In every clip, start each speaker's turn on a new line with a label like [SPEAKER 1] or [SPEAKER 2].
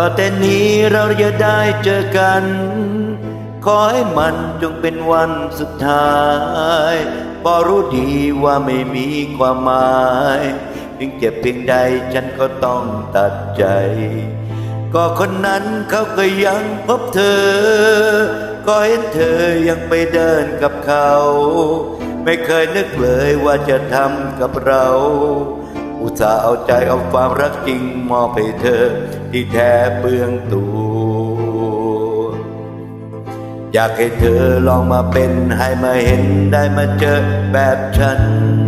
[SPEAKER 1] ต่อแต่นี้เราจะได้เจอกัน ขอให้มันจงเป็นวันสุดท้ายเพอรู้ดีว่าไม่มีความหมายเพียงเจ็บเพียงใดฉันก็ต้องตัดใจ ก็คนนั้นเขาก็ยังพบเธอ ก็เห็นเธอยังไปเดินกับเขา ไม่เคยนึกเลยว่าจะทำกับเรา อุตส่าห์เอาใจเอาความรักจริงมอบให้เธอ ที่แท้เบื้องตัว อยากให้เธอลองมาเป็นให้มาเห็นได้มาเจอแบบฉัน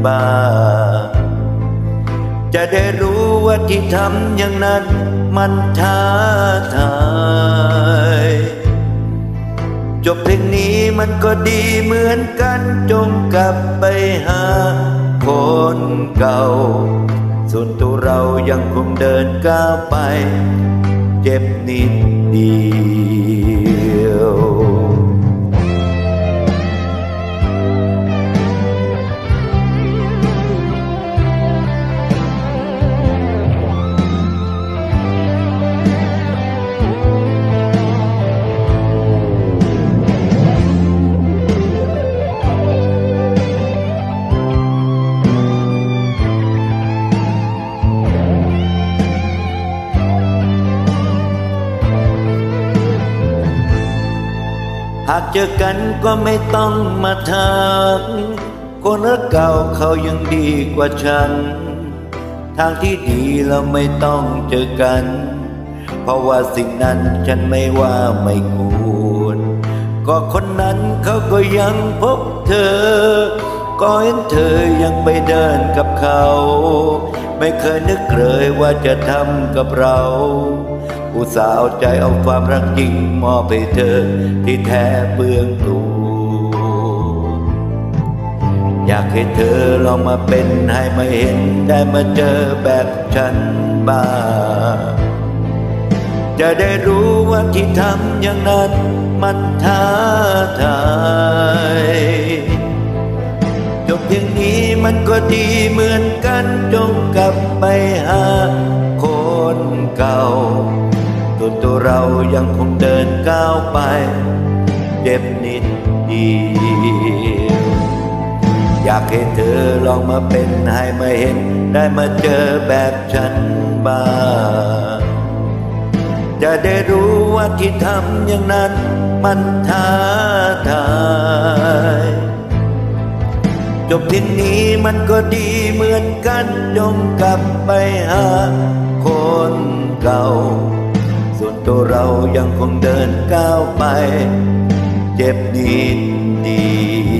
[SPEAKER 1] บ้างจะได้รู้ว่าที่ทำอย่างนั้นมันท้าทายจบเพลงนี้มันก็ดีเหมือนกันจงกลับไปหา คนเก่า ส่วนตัวเรายังคงเดินก้าวไป เจ็บนิดเดียว หากเจอกันก็ไม่ต้องมาทักคนรักเก่าเขายังดีกว่าฉัน ทางที่ดีเราไม่ต้องเจอกัน เพราะว่าสิ่งนั้นฉันไม่ว่าไม่ควร ก็คนนั้นเขาก็ยังพบเธอ ก็เห็นเธอยังไปเดินกับเขา ไม่เคยนึกเลยว่าจะทำกับเรา อุตส่าห์เอาใจเอาความรักจริงมอบให้เธอที่แท้เบื้องตัวอยากให้เธอลองมาเป็นให้มาเห็นได้มาเจอแบบฉันบ้างจะได้รู้ว่าที่ทำอย่างนั้นมันท้าทายจบเพียงนี้มันก็ดีเหมือนกันจงกลับไปหาคนเก่า เรายังคงเดินก้าวไป เจ็บนิดเดียวอยากให้เธอลองมาเป็นให้มาเห็น ได้มาเจอแบบฉันบ้างจะได้รู้ว่าที่ทำอย่างนั้นมันท้าทายจบเพียงนี้มันก็ดีเหมือนกันจงกลับไปหาคนเก่า ตัวเรายังคงเดินก้าวไป เจ็บนิดเดียว